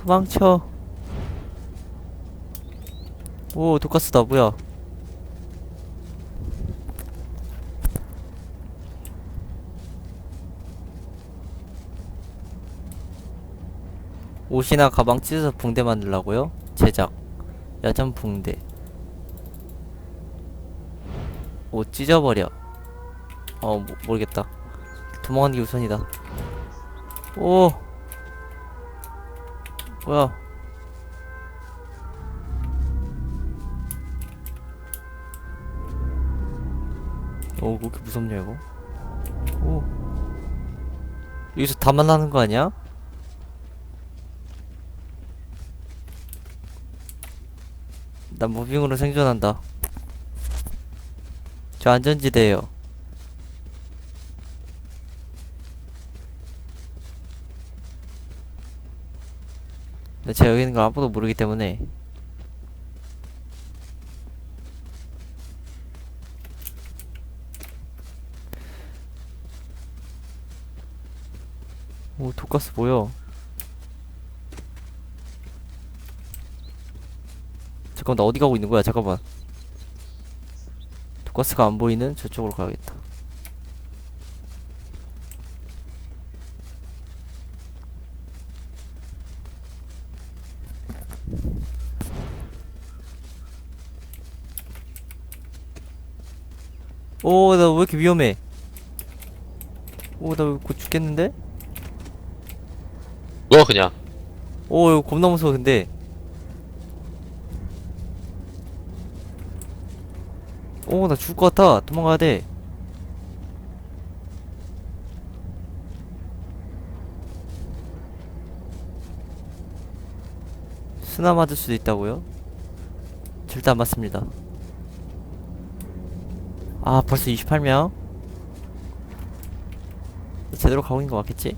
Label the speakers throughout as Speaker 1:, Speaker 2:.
Speaker 1: 도망쳐. 오, 독가스다, 뭐야. 옷이나 가방 찢어서 붕대 만들라고요? 제작. 야전 붕대. 옷 찢어버려. 어, 모, 모르겠다. 도망가는 게 우선이다. 오! 뭐야? 오, 왜 이렇게 무섭냐, 이거? 오. 여기서 다 만나는 거 아니야? 난 무빙으로 생존한다. 저 안전지대에요. 근데 제가 여기 있는 걸 아무도 모르기 때문에. 오 독가스 뭐야? 잠깐만 나 어디 가고 있는 거야? 잠깐만. 독가스가 안 보이는 저쪽으로 가야겠다 오 나 왜 이렇게 위험해? 오 나 곧 죽겠는데?
Speaker 2: 누워 그냥.
Speaker 1: 오 이거 겁나 무서워 근데. 오 나 죽을 것 같아. 도망가야 돼. 스나 맞을 수도 있다고요? 절대 안 맞습니다 아 벌써 28명? 제대로 가고 있는 거 맞겠지?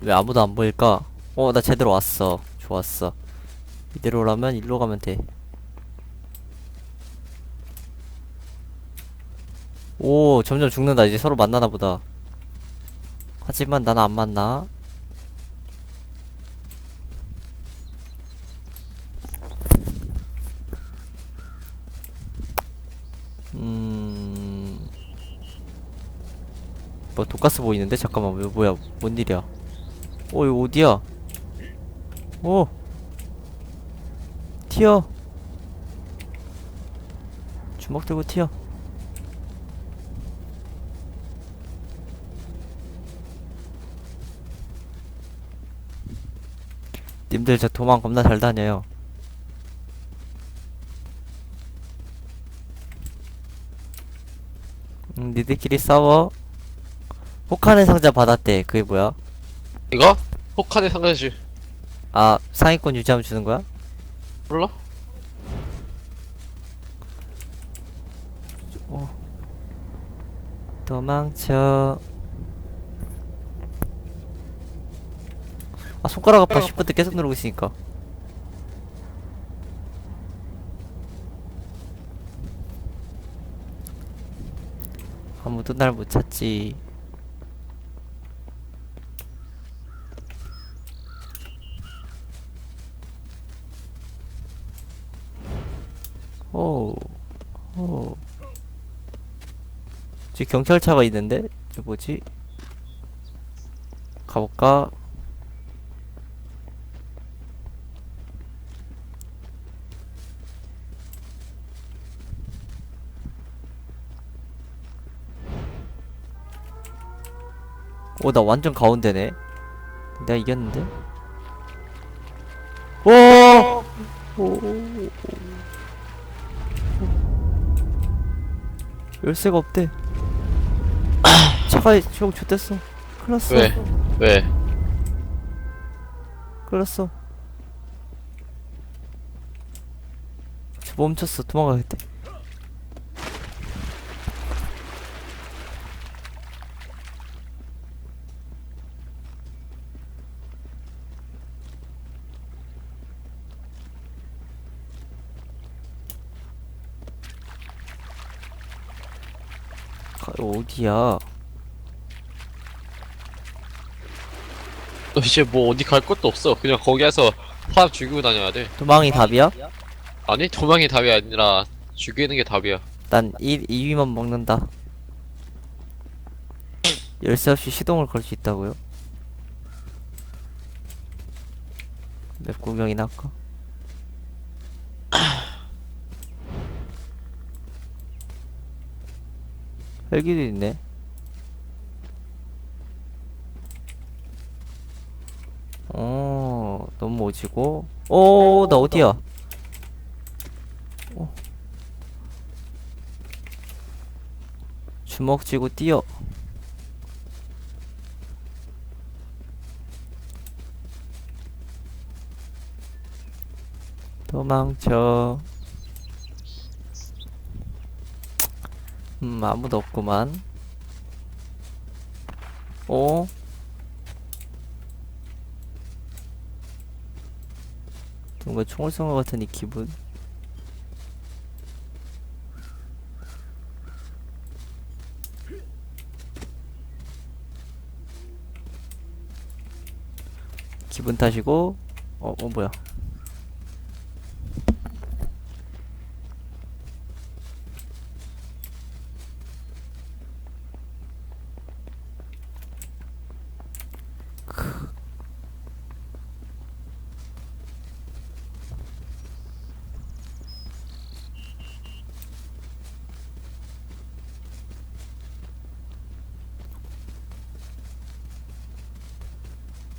Speaker 1: 왜 아무도 안 보일까? 어, 나 제대로 왔어. 좋았어. 이대로 오라면 일로 가면 돼. 오, 점점 죽는다. 이제 서로 만나나 보다. 하지만 나는 안 만나. 음. 뭐 독가스 보이는데? 잠깐만, 왜, 뭐야, 뭔 일이야? 어, 이거 어디야? 오! 튀어! 주먹 들고 튀어. 님들 저 도망 겁나 잘 다녀요. 음, 니들끼리 싸워. 혹한의 상자 받았대. 그게 뭐야?
Speaker 2: 이거? 혹한의 상가지
Speaker 1: 아, 상위권 유지하면 주는 거야?
Speaker 2: 몰라?
Speaker 1: 도망쳐. 손가락 아파.
Speaker 2: 손가락
Speaker 1: 10분 때 계속 누르고 있으니까. 아무도 날 못 찾지. 오, 오. 지금 경찰차가 있는데? 저 뭐지? 가볼까? 오, 나 완전 가운데네. 내가 이겼는데? 오! 오! 열쇠가 없대. 차가 형 좋댔어. 큰일 났어.
Speaker 2: 왜? 왜?
Speaker 1: 큰일 났어. 저 멈췄어. 도망가겠대. 가, 어디야?
Speaker 2: 너 이제 뭐 어디 갈 것도 없어. 그냥 거기에서 사람 죽이고 다녀야 돼.
Speaker 1: 도망이 답이야?
Speaker 2: 아니 도망이 답이 아니라 죽이는 게 답이야.
Speaker 1: 난 1, 2위만 먹는다. 열쇠 없이 시동을 걸 수 있다고요? 맵 구경이나 할까? 헬기도 있네. 어, 너무 오지고. 오, 나 어디야? 주먹 쥐고 뛰어. 도망쳐. 음, 아무도 없구만. 어? 뭔가 총을 쏜 것 같은 이 기분. 기분 탓이고 어, 어 뭐야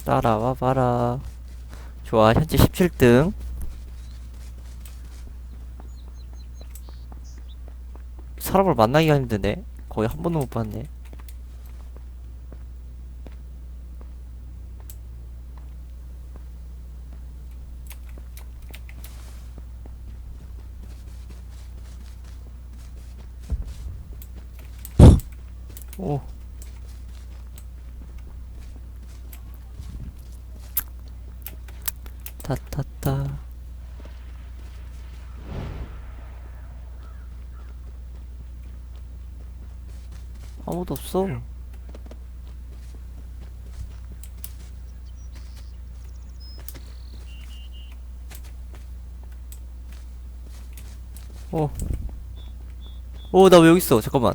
Speaker 1: 따라와 봐라. 좋아 현재 17등. 사람을 만나기가 힘드네. 거의 한 번도 못 봤네 오 타타타 아무도 없어 어. 오, 나왜 여기 있어? 잠깐만.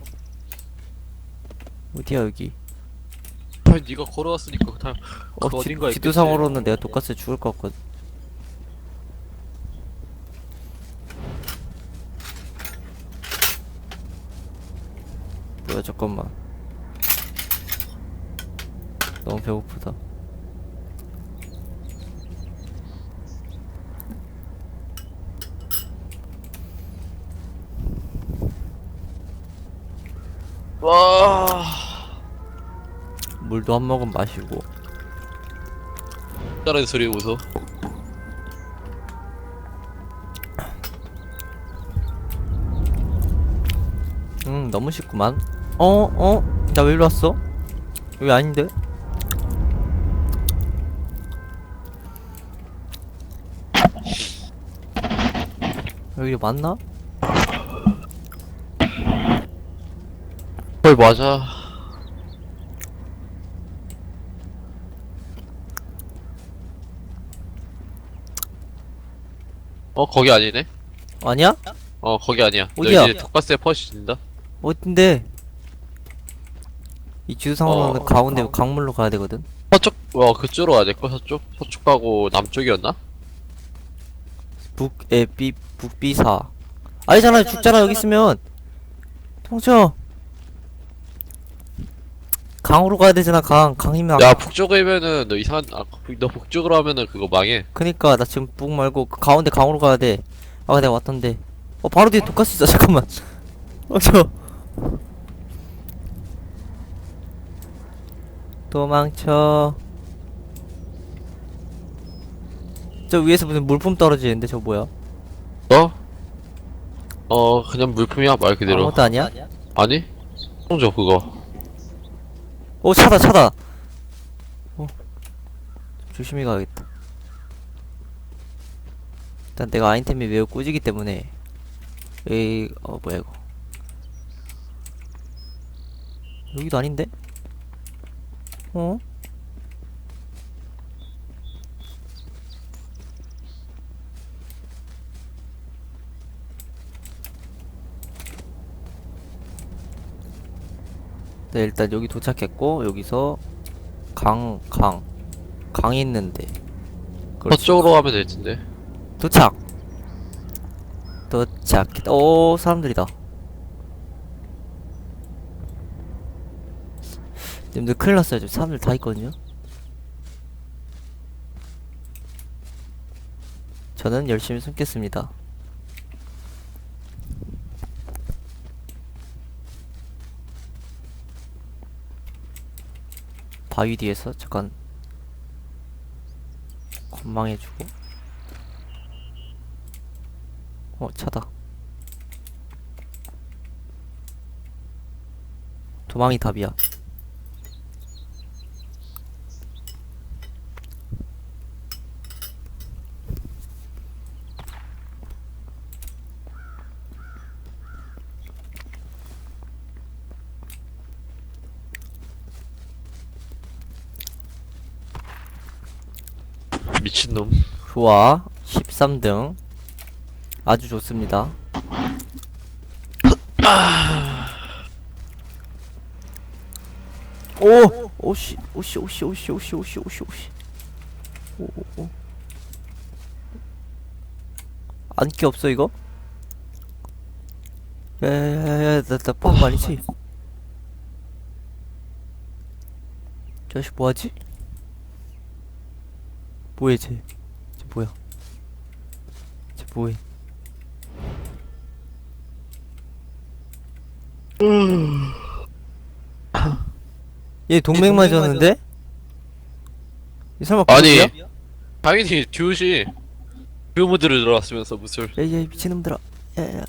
Speaker 1: 어디야, 여기?
Speaker 2: 아니 네가 걸어왔으니까 다
Speaker 1: 어,
Speaker 2: 그
Speaker 1: 지,
Speaker 2: 어딘가에
Speaker 1: 지도상으로는 내가 독가스에 죽을 것 같거든. 잠깐만. 너무 배고프다.
Speaker 2: 와
Speaker 1: 물도 한 모금 마시고.
Speaker 2: 다른 소리 웃어.
Speaker 1: 응, 너무 쉽구만. 어, 어? 나왜 일로 왔어? 여기 아닌데? 여기 맞나?
Speaker 2: 헐 맞아. 어 거기 아니네.
Speaker 1: 아니야?
Speaker 2: 어 거기 아니야.
Speaker 1: 어디야?
Speaker 2: 너 이제 독가스에 퍼시진다.
Speaker 1: 어딘데? 이 주상으로는
Speaker 2: 어.
Speaker 1: 가운데 강물로 가야 되거든.
Speaker 2: 서쪽 어 그쪽으로 가야 될거 서쪽 서쪽 가고 남쪽이었나?
Speaker 1: 북에 비 북비사. 아니잖아 죽잖아 여기 있으면. 통쳐. 강으로 가야 되잖아 강 강이면
Speaker 2: 야
Speaker 1: 아,
Speaker 2: 북쪽이면은 너 이상한 아너 북쪽으로 하면은 그거 망해.
Speaker 1: 그니까 나 지금 북 말고 그 가운데 강으로 가야 돼. 아 내가 왔던데. 어 바로 뒤에 독가스 있어 잠깐만. 어저 도망쳐. 저 위에서 무슨 물품 떨어지는데 저 뭐야?
Speaker 2: 너? 어 그냥 물품이야 말 그대로.
Speaker 1: 아무것도 아니야?
Speaker 2: 아니? 송조 그거.
Speaker 1: 오 차다 차다. 어좀 조심히 가야겠다. 일단 내가 아이템이 매우 꾸지기 때문에 에이 어 뭐야 이거 여기도 아닌데? 어? 네, 일단 여기 도착했고, 여기서 강, 강. 강 있는데. 그렇지.
Speaker 2: 저쪽으로 가면 될 텐데.
Speaker 1: 도착! 도착. 오, 사람들이다. 님들 큰일 났어요. 지금 사람들 다 있거든요. 저는 열심히 숨겠습니다. 바위 뒤에서 잠깐 건망해주고 어 차다 도망이 답이야
Speaker 2: 미친놈.
Speaker 1: 좋아. 13등. 아주 좋습니다. 아. 오! 오씨, 오씨, 오씨, 오씨, 오씨, 오씨, 오씨, 오씨. 오, 오, 오. 안기 없어, 이거? 야, 야, 야, 야, 나, 나뽕 아. 많이 치. 자식, 뭐하지? 뭐해 쟤? 쟤 뭐야? 쟤 뭐해? 얘 동맹 맞았는데? 이 설마
Speaker 2: 아니.
Speaker 1: 그룹이야?
Speaker 2: 당연히 듀시. 듀모드를 들어왔으면서 무술.
Speaker 1: 야야 미친놈들아 야야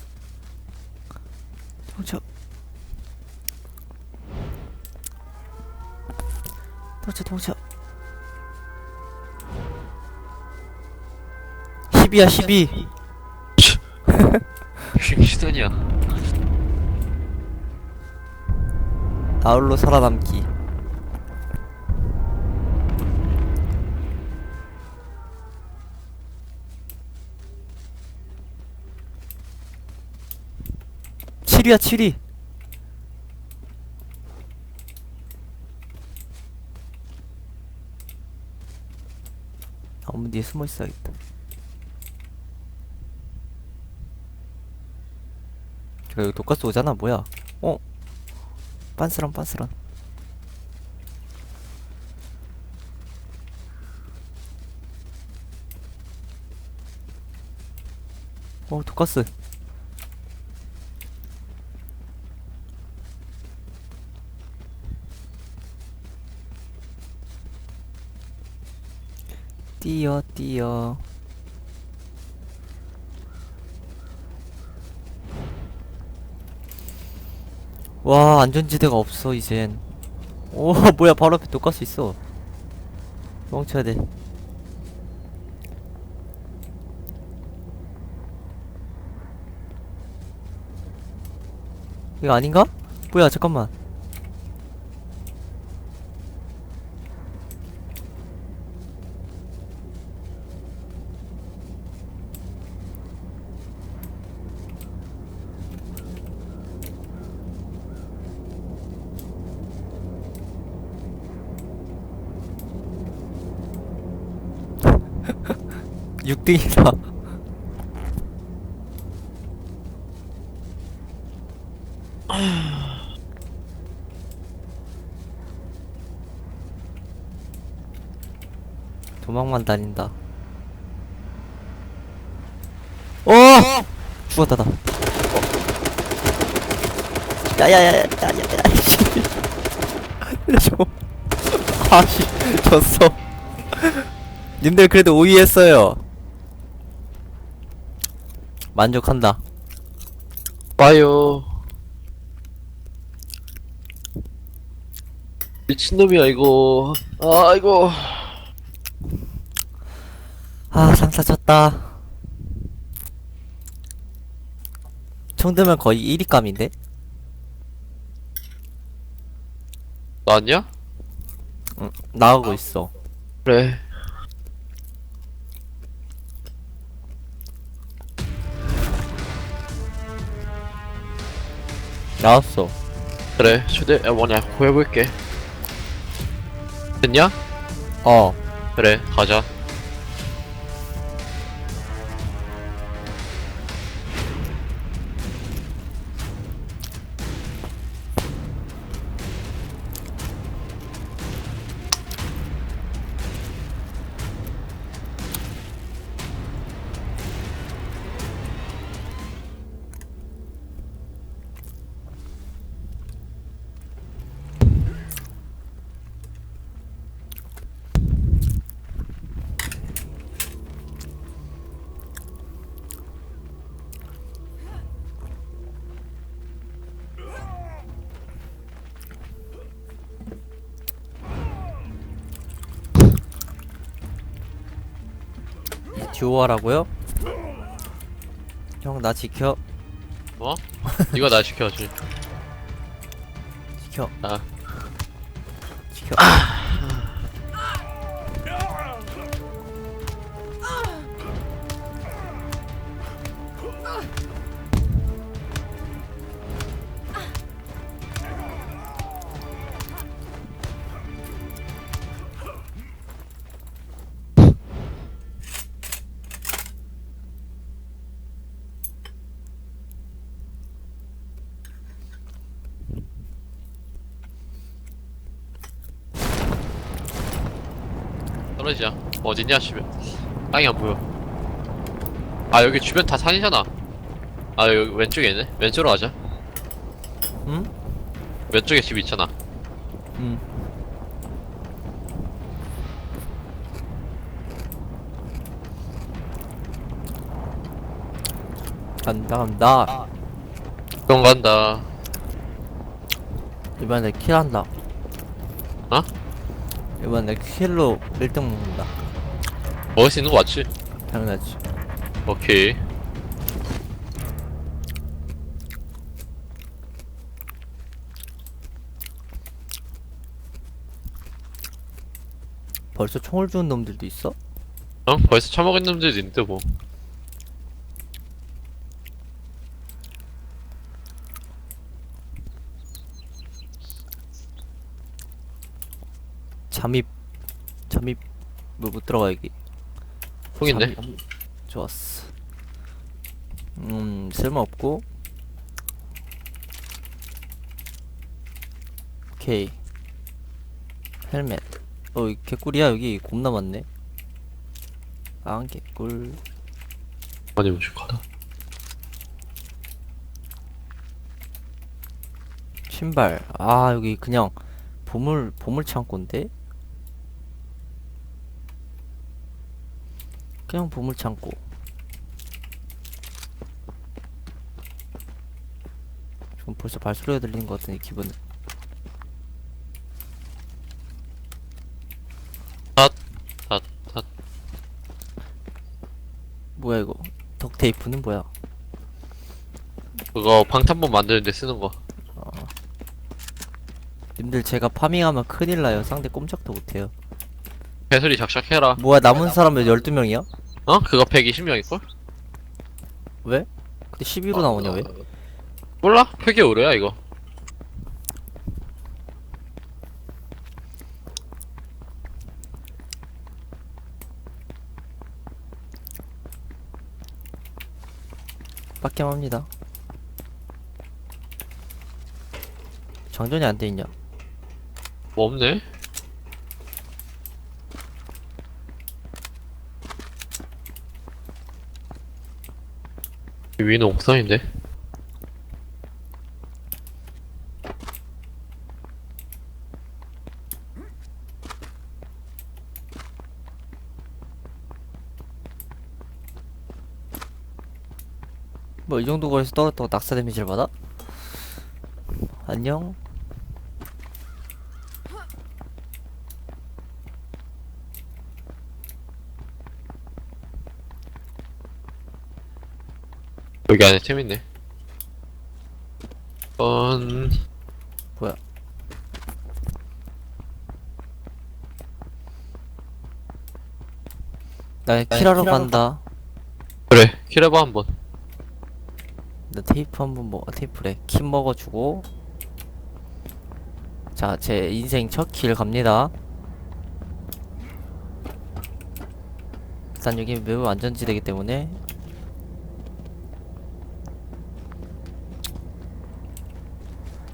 Speaker 1: 도망쳐 도망쳐 도망쳐 10이야 12
Speaker 2: 시선이야.
Speaker 1: 나홀로 살아남기. 칠위야칠위 나무 뒤에 숨어 있어야겠다 저 여기 독가스 오잖아? 뭐야? 어? 빤스런 빤스런. 어 독가스. 뛰어 뛰어 와 안전지대가 없어 이젠. 오 뭐야 바로 앞에 독가스 있어. 멈춰야 돼. 이거 아닌가? 뭐야 잠깐만 육등이다 도망만 다닌다. 어! 죽었다 나. 야야야야야야야. 저. 아씨 졌어. 님들 그래도 5위 했어요. 만족한다.
Speaker 2: 봐요. 미친놈이야 이거. 아 이거.
Speaker 1: 아, 상사 쳤다. 총 들면 거의 1위감인데?
Speaker 2: 나왔냐?
Speaker 1: 응, 나가고 있어.
Speaker 2: 그래.
Speaker 1: 나왔어.
Speaker 2: 그래. 초대, 야, 뭐냐, 구해볼게. 됐냐?
Speaker 1: 어.
Speaker 2: 그래, 가자.
Speaker 1: 듀오 하라고요? 형, 나 지켜.
Speaker 2: 뭐? 이거 나 시켜야지.
Speaker 1: 지켜.
Speaker 2: 아. 떨어지자. 어딨냐, 주변. 땅이 안 보여. 아, 여기 주변 다 산이잖아. 아, 여기 왼쪽에 있네. 왼쪽으로 가자.
Speaker 1: 응?
Speaker 2: 왼쪽에 집 있잖아.
Speaker 1: 응. 간다, 간다.
Speaker 2: 그럼 간다.
Speaker 1: 이번에 킬한다.
Speaker 2: 어?
Speaker 1: 이번에 킬로 1등 먹는다.
Speaker 2: 먹을 수 있는 거 맞지?
Speaker 1: 당연하지.
Speaker 2: 오케이.
Speaker 1: 벌써 총을 주는 놈들도 있어?
Speaker 2: 어? 벌써 처먹은 놈들도 있는데 뭐.
Speaker 1: 잠입, 잠입, 뭐 못 들어가 여기. 잠입. 좋았어. 음, 쓸모없고. 오케이. 헬멧. 어, 이 개꿀이야, 여기. 겁나 많네. 아, 개꿀.
Speaker 2: 많이 무식하다.
Speaker 1: 신발. 아, 여기 그냥 보물, 보물 창고인데? 그냥 보물 창고. 지금 벌써 발소리가 들리는 것 같은데, 기분은.
Speaker 2: 다, 다.
Speaker 1: 뭐야, 이거. 덕테이프는 뭐야?
Speaker 2: 그거 방탄복 만드는데 쓰는 거.
Speaker 1: 님들 제가 파밍하면 큰일 나요. 상대 꼼짝도 못해요.
Speaker 2: 배소리 작작 해라.
Speaker 1: 뭐야, 남은 사람은 12명이야?
Speaker 2: 어? 그거 120명일걸?
Speaker 1: 왜? 근데 12로 나오냐, 왜?
Speaker 2: 몰라? 표기 오래야, 이거.
Speaker 1: 빡겜합니다. 장전이 안 돼 있냐?
Speaker 2: 뭐 없네? 위는 옥상인데?
Speaker 1: 뭐 이 정도 거리에서 떨어졌다고 낙사 데미지를 받아? 안녕?
Speaker 2: 여기 안에 템 있네. 번
Speaker 1: 뭐야? 나 킬하러 간다.
Speaker 2: 그래 킬해봐 한번.
Speaker 1: 나 테이프 한번 먹 테이프래. 킴 먹어주고. 자, 제 인생 첫 킬 갑니다. 일단 여기 매우 안전지대기 때문에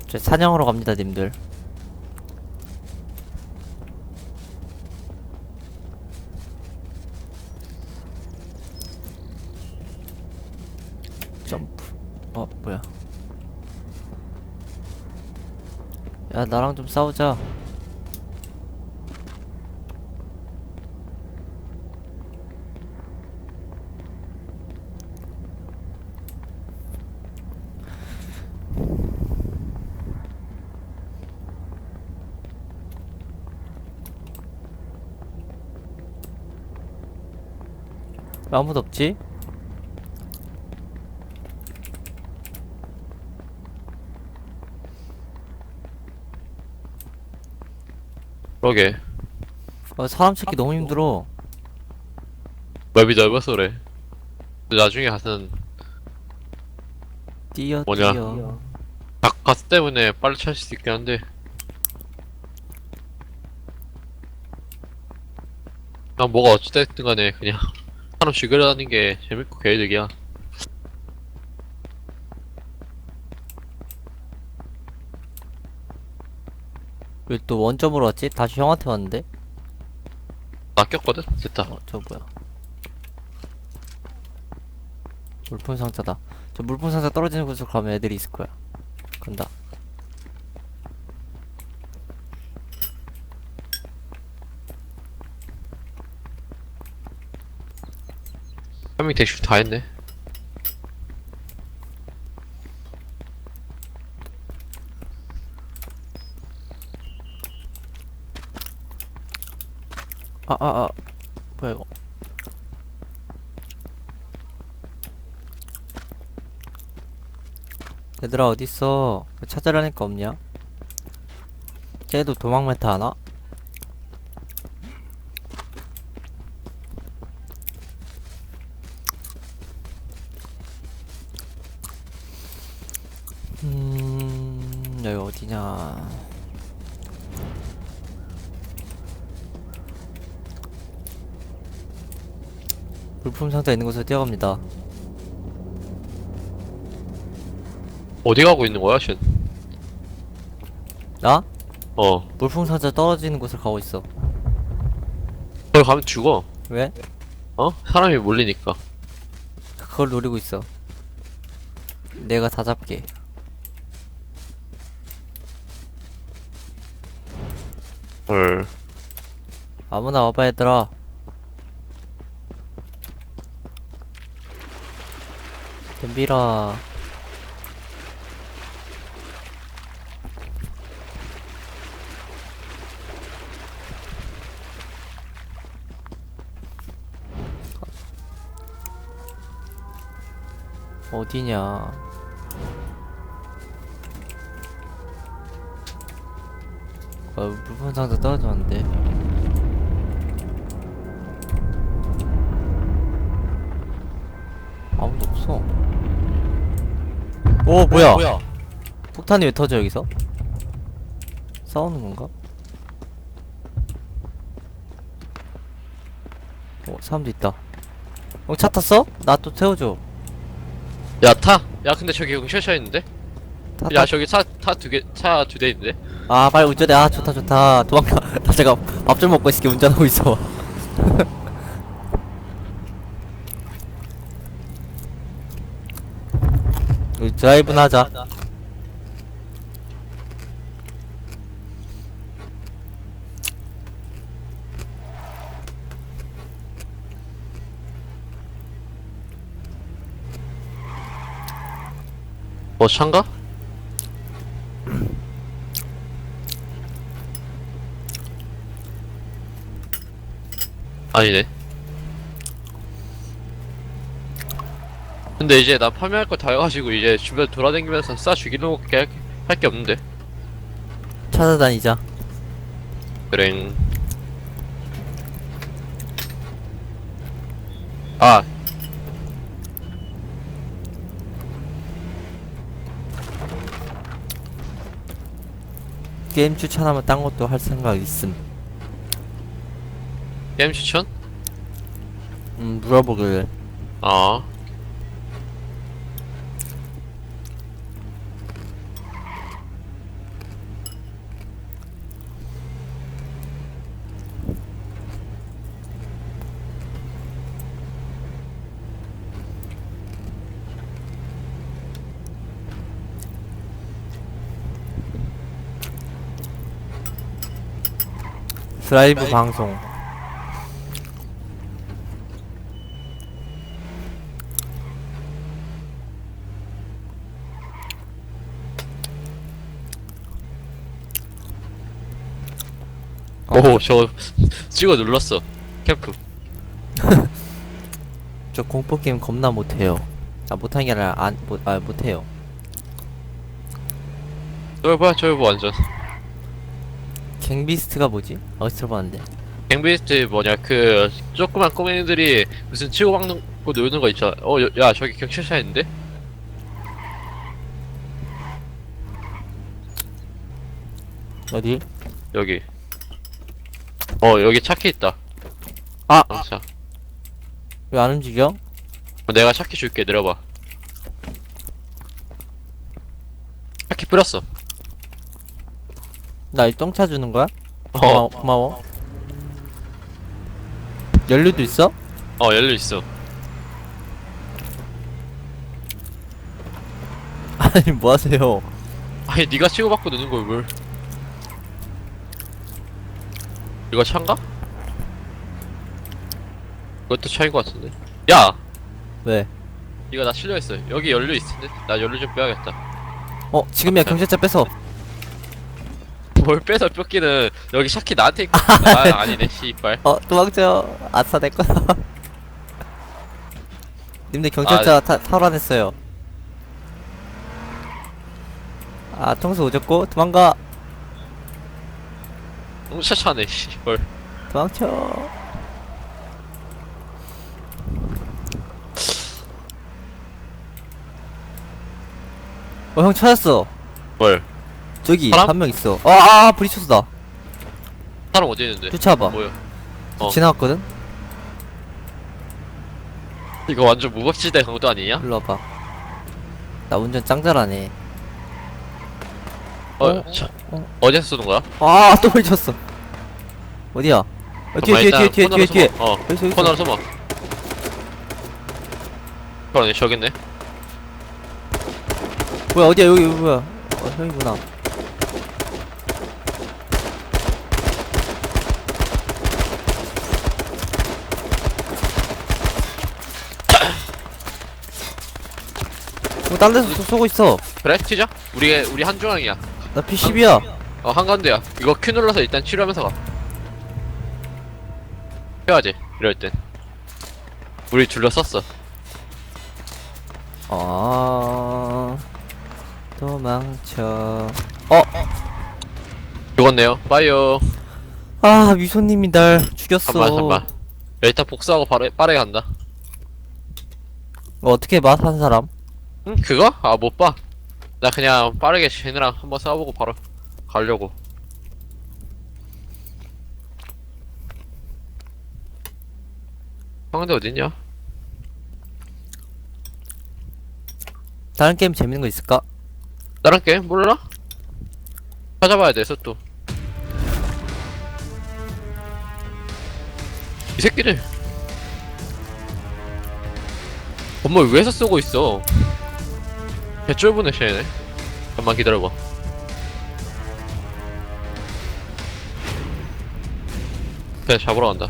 Speaker 1: 저 사냥하러 갑니다, 님들. 점프. 어, 뭐야. 야, 나랑 좀 싸우자. 왜 아무도 없지?
Speaker 2: 그러게
Speaker 1: 어, 사람 찾기 너무 힘들어.
Speaker 2: 맵이 넓어서 그래 나중에 가서는
Speaker 1: 뛰어,
Speaker 2: 뭐냐?
Speaker 1: 뛰어.
Speaker 2: 각 가스 때문에 빨리 찾을 수 있긴 한데 그냥 뭐가 어찌됐든 간에 그냥 한없이 그려다니는 게 재밌고 개이득이야
Speaker 1: 왜 또 원점으로 왔지? 다시 형한테 왔는데?
Speaker 2: 낚였거든? 됐다
Speaker 1: 어, 저 뭐야? 물품 상자다. 저 물품 상자 떨어지는 곳으로 가면 애들이 있을 거야. 간다.
Speaker 2: 한명 대충 다 했네
Speaker 1: 아, 아, 아. 뭐야, 이거. 얘들아, 어딨어? 왜 찾으라니까 없냐? 쟤도 도망 메타 하나? 음, 여기 어디냐. 물품 상자 있는 곳으로 뛰어갑니다.
Speaker 2: 어디 가고 있는 거야 쟨?
Speaker 1: 나?
Speaker 2: 어
Speaker 1: 물품 상자 떨어지는 곳을 가고 있어.
Speaker 2: 거기 가면 죽어
Speaker 1: 왜?
Speaker 2: 어? 사람이 몰리니까
Speaker 1: 그걸 노리고 있어. 내가 다 잡게.
Speaker 2: 헐
Speaker 1: 아무나 와봐 얘들아. 덤비라. 어디냐? 어, 물품 상자 떨어졌는데. 아무도 없어. 오 뭐야? 폭탄이 왜 터져 여기서? 싸우는 건가? 어 사람도 있다. 형차 탔어? 나 또 태워줘.
Speaker 2: 야 타! 야 근데 저기 응셔셔 있는데?
Speaker 1: 타,
Speaker 2: 야
Speaker 1: 타.
Speaker 2: 저기 차 타 두 개 차 두 대 있는데?
Speaker 1: 아 빨리 운전해. 아 좋다 좋다. 도망가. 나 제가 밥 좀 먹고 있을게 운전하고 있어. 우리 드라이브나 하자.
Speaker 2: 뭐 차인가? 아니네 근데 이제 나 판매할 거 다 해가지고 이제 주변 돌아다니면서 쏴 죽이는 거밖에 할게 없는데.
Speaker 1: 찾아다니자.
Speaker 2: 그래. 아.
Speaker 1: 게임 추천하면 딴 것도 할 생각 있음.
Speaker 2: 게임 추천?
Speaker 1: 음 물어보길래.
Speaker 2: 아
Speaker 1: 드라이브 방송 어.
Speaker 2: 오, 저 찍어 눌렀어. 캠프.
Speaker 1: 저 공포 게임 겁나 못해요 아 못하는 게 아니라 안 못, 아 못해요
Speaker 2: 저기 봐, 저기 봐, 완전.
Speaker 1: 갱비스트가 뭐지? 어디서 들어봤는데
Speaker 2: 갱비스트 뭐냐, 그, 조그만 꼬맹이들이 무슨 치고 박는 거 놀는 거 있잖아. 어, 야, 야, 저기 경찰차 있는데?
Speaker 1: 어디?
Speaker 2: 여기. 어, 여기 차키 있다.
Speaker 1: 아!
Speaker 2: 어, 자.
Speaker 1: 왜안 움직여?
Speaker 2: 어, 내가 차키 줄게, 내려봐. 차키 뿌렸어.
Speaker 1: 나이 똥차 주는 거야?
Speaker 2: 어,
Speaker 1: 고마워, 고마워 연료도 있어?
Speaker 2: 어, 열려 있어.
Speaker 1: 아니 뭐 하세요
Speaker 2: 아니, 니가 치고받고 노는 걸 뭘. 이거 차인가? 이것도 차인 것 같은데? 야!
Speaker 1: 왜?
Speaker 2: 이거 나 실려 있어. 여기 연료 있는데? 나 연료 좀 빼야겠다.
Speaker 1: 어 지금이야
Speaker 2: 오케이.
Speaker 1: 경찰차 뺏어
Speaker 2: 뭘 빼서 뺏기는 여기 샤키 나한테 있고. 아 아니네 씨발.
Speaker 1: 어 도망쳐. 아싸 내 거다 님들 경찰차 타, 탈환했어요. 아 통수 오졌고 도망가.
Speaker 2: 너무 차차네 씨발.
Speaker 1: 도망쳐. 어 형 찾았어.
Speaker 2: 뭘
Speaker 1: 저기
Speaker 2: 사람?
Speaker 1: 한 명 있어 어아 브리초스다
Speaker 2: 사람 어디 있는데
Speaker 1: 쫓아봐
Speaker 2: 뭐야 어.
Speaker 1: 지나갔거든?
Speaker 2: 이거 완전 무법지대 강도 아니냐?
Speaker 1: 일로 와봐 나 운전 짱 잘하네
Speaker 2: 어,
Speaker 1: 어?
Speaker 2: 차,
Speaker 1: 어?
Speaker 2: 어디서 쏘는 거야?
Speaker 1: 아 또 브리쳤어 어디야 어, 뒤에 뒤에 뒤에 뒤에 뒤에 뒤에.
Speaker 2: 어
Speaker 1: 여기 있어 여기
Speaker 2: 코너로
Speaker 1: 있어
Speaker 2: 숨어 그러네 저기 있네
Speaker 1: 뭐야 어디야 여기 여기 뭐야 어 형이구나 뭐 딴 데서 쏘- 쏘고 있어.
Speaker 2: 그래? 튀자? 우리 우리 한 중앙이야.
Speaker 1: 나 P10이야.
Speaker 2: 어 한가운데야. 이거 Q 눌러서 일단 치료하면서 가. 해야지 이럴 땐. 우리 둘러 썼어.
Speaker 1: 아 도망쳐. 어?
Speaker 2: 죽었네요. 빠이요.
Speaker 1: 아 미소님이 날 죽였어.
Speaker 2: 잠깐만 잠깐만 일단 복수하고 바로 빠르게 간다.
Speaker 1: 어, 어떻게 봐? 산 사람?
Speaker 2: 응? 그거? 아, 못 봐. 나 그냥 빠르게 쟤네랑 한번 싸워보고 바로 가려고. 형근데 어딨냐?
Speaker 1: 다른 게임 재밌는 거 있을까?
Speaker 2: 다른 게임? 몰라? 찾아봐야 돼서 또. 이 새끼들. 엄마 왜 위에서 쏘고 있어? 개쫄보네 쟤네. 잠만 기다려봐. 그래 잡으러 간다.